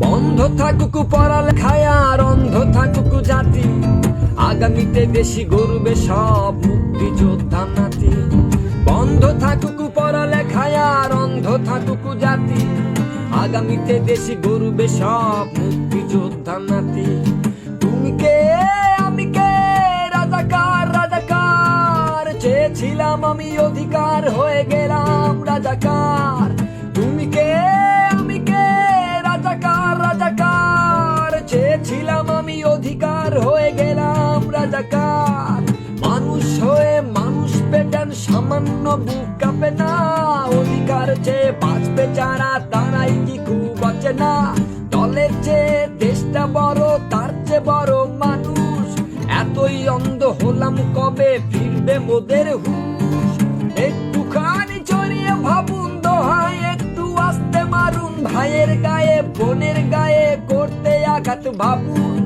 বন্ধ থাকুক পড়ালেখায় আর অন্ধ থাকুক জাতি। আগামীতে দেশি গরুবে সব মুক্তিযোদ্ধা নাতি। বন্ধ থাকুক পড়ালেখায় আর অন্ধ থাকুক জাতি। আগামীতে দেশি গরুবে সব মুক্তিযোদ্ধা নাতি। তুমি কে? আমি কে? রাজাকার রাজাকার। চেয়েছিলাম আমি অধিকার, হয়ে গেলাম রাজাকার। অধিকার হয়ে গেলাম রাজাকার। মানুষ হয়ে মানুষ পেটান সামান্য বুক কাঁপে না। অধিকার চেয়ে বাঁচবে যারা, তারাই কি খুব বাঁচে না দলের চেয়ে দেশটা বড়, তার চেয়ে বড় মানুষ। এতই অন্ধ হলাম কবে ফিরবে মোদের হুশ? একটুখানি চড়িয়ে ভাবুন দোহাই, একটু আসতে মারুন। ভাইয়ের গায়ে, বোনের গায়ে করতে আঘাত ভাবুন।